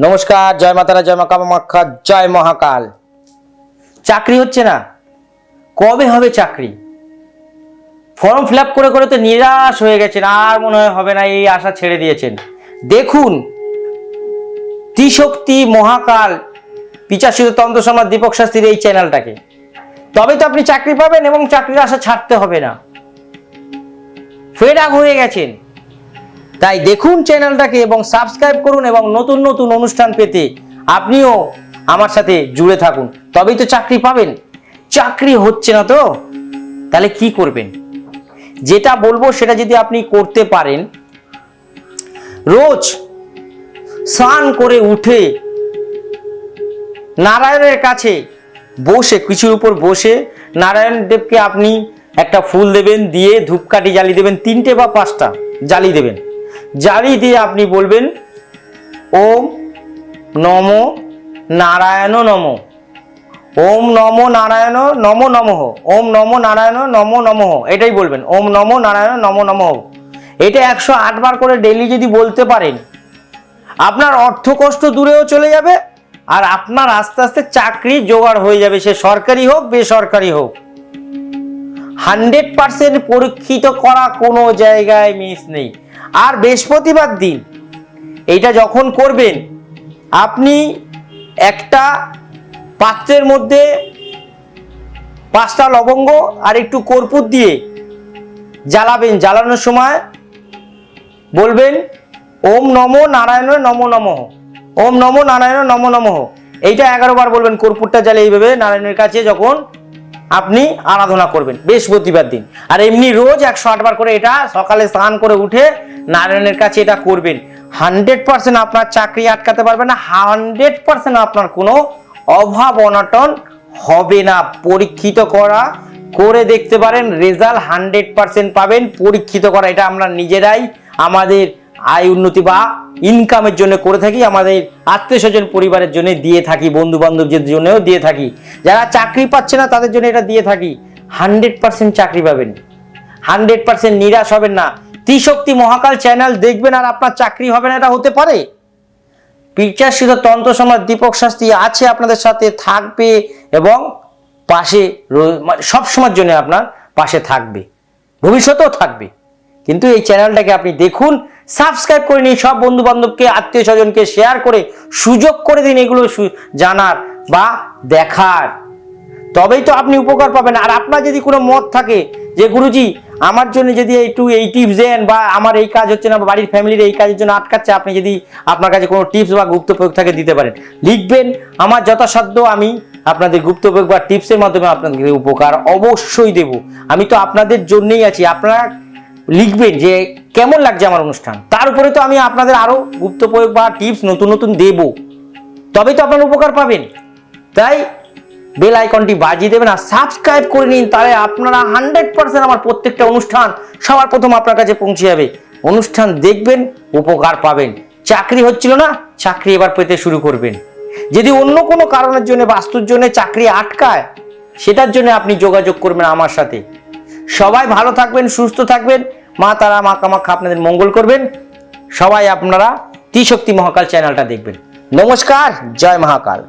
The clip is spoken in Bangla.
নমস্কার, জয় মাতারা, জয় মা কামাখ্যা, জয় মহাকাল। চাকরি হচ্ছে না। কবে হবে চাকরি? ফর্ম ফিল করে করে তো নিরাশ হয়ে গেছেন, আর মনে হয় হবে না, এই আশা ছেড়ে দিয়েছেন। দেখুন, ত্রিশক্তি মহাকাল পিচাশিত তন্ত্র সমাজ দীপক শাস্ত্রীর এই চ্যানেলটাকে। তবে তো আপনি চাকরি পাবেন এবং চাকরির আশা ছাড়তে হবে না। ফেড হয়ে গেছেন। তাই দেখুন চ্যানেলটাকে এবং সাবস্ক্রাইব করুন এবং নতুন নতুন অনুষ্ঠান পেতে আপনিও আমার সাথে জুড়ে থাকুন। তবেই তো চাকরি পাবেন। চাকরি হচ্ছে না তো? তাহলে কি করবেন? যেটা বলব সেটা যদি আপনি করতে পারেন, রোজ স্নান করে উঠে নারায়ণের কাছে বসে, কিছুর উপর বসে নারায়ণ দেবকে আপনি একটা ফুল দেবেন, দিয়ে ধূপকাঠি জ্বালিয়ে দেবেন, তিনটে বা পাঁচটা জ্বালিয়ে দেবেন। জ্বালিয়ে দিয়ে আপনি বলবেন, ওম নম নারায়ণ নম, ওম নম নারায়ণ নম নমঃ, ওম নম নারায়ণ নম নমঃ এটাই বলবেন, ওম নম নারায়ণ নম নমঃ এটা একশো আটবার করে ডেলি যদি বলতে পারেন, আপনার অর্থ কষ্ট দূরেও চলে যাবে আর আপনার আস্তে আস্তে চাকরি জোগাড় হয়ে যাবে, সে সরকারি হোক, বেসরকারি হোক। হান্ড্রেড পার্সেন্ট পরীক্ষিত করা কোনো জায়গায় মিস নেই। আর বৃহস্পতিবার দিন। এইটা যখন করবেন, আপনি একটা পাত্রের মধ্যে পাঁচটা লবঙ্গ আর একটু কর্পূর দিয়ে জ্বালাবেন। জ্বালানোর সময় বলবেন, ওম নম নারায়ণ নম নম। ওম নম নারায়ণ নম নম। এইটা এগারো বার বলবেন, কর্পূরটা জ্বালিয়ে এইভাবে নারায়ণের কাছে যখন আপনি আরাধনা করবেন বৃহস্পতিবার দিন। আর এমনি রোজ একশো আটবার করে এটা সকালে স্নান করে উঠে নারায়ণের কাছে এটা করবেন। হান্ড্রেড পার্সেন্ট আপনার চাকরি আটকাতে পারবে না, হান্ড্রেড পার্সেন্ট আপনার কোনো অভাব অনটন হবে না। পরীক্ষিত করা, করে দেখতে পারেন, রেজাল্ট হান্ড্রেড পার্সেন্ট পাবেন। পরীক্ষিত করা, এটা আমরা নিজেরাই আমাদের আয় উন্নতি বা ইনকামের জন্য করে থাকি, আমাদের আত্মীয় স্বজন পরিবারের জন্য দিয়ে থাকি বন্ধু বান্ধবদের জন্যও দিয়ে থাকি। যারা চাকরি পাচ্ছে না, তাদের জন্য এটা দিয়ে থাকি। হান্ড্রেড পার্সেন্ট চাকরি পাবেন। হান্ড্রেড পার্সেন্ট নিরাশ হবেন না। ত্রিশক্তি মহাকাল চ্যানেল দেখবেন আর আপনার চাকরি হবে না, এটা হতে পারে? পিচাশিত তন্ত্র সমাজ দীপক শাস্ত্রী আছে আপনাদের সাথে, থাকবে এবং পাশে মানে সব সময়ের জন্য আপনার পাশে থাকবে। ভবিষ্যতেও থাকবে। কিন্তু এই চ্যানেলটাকে আপনি দেখুন, সাবস্ক্রাইব করে নিন সব বন্ধু বান্ধবকে আত্মীয় স্বজনকে, শেয়ার করে, সুযোগ করে দিন এগুলো জানার বা দেখার। তবেই তো আপনি উপকার পাবেন। আর আপনার যদি কোনো মত থাকে যে, গুরুজি আমার জন্য যদি একটু এই টিপস দেন বা আমার এই কাজ হচ্ছে না বাড়ির ফ্যামিলির এই কাজের জন্য আটকাচ্ছে, আপনি যদি আপনার কাছে কোনো টিপস বা গুপ্ত প্রয়োগ থাকে দিতে পারেন। লিখবেন, আমার যথাসাধ্য আমি আপনাদের গুপ্ত প্রয়োগ বা টিপসের মাধ্যমে আপনাদের উপকার অবশ্যই দেব। আমি তো আপনাদের জন্যেই আছি, আপনারা লিখবেন যে কেমন লাগছে আমার অনুষ্ঠান। তার উপরে তো আমি আপনাদের আরও গুপ্ত প্রয়োগ বা টিপস নতুন নতুন দেব। তবেই তো আপনার উপকার পাবেন। তাই বেল আইকনটি বাজিয়ে দেবেন আর সাবস্ক্রাইব করে নিন, তাহলে আপনারা হান্ড্রেড পার্সেন্ট আমার প্রত্যেকটা অনুষ্ঠান সবার প্রথম আপনার কাছে পৌঁছে যাবে। অনুষ্ঠান দেখবেন, উপকার পাবেন। চাকরি হচ্ছিল না, চাকরি এবার পেতে শুরু করবেন। যদি অন্য কোনো কারণের জন্য বাস্তুর জন্য চাকরি আটকায়, সেটার জন্য আপনি যোগাযোগ করবেন আমার সাথে। সবাই ভালো থাকবেন, সুস্থ থাকবেন। মা তারা, মা কামাখ্যা আপনাদের মঙ্গল করবেন। সবাই আপনারা ত্রিশক্তি মহাকাল চ্যানেলটা দেখবেন। নমস্কার, জয় মহাকাল।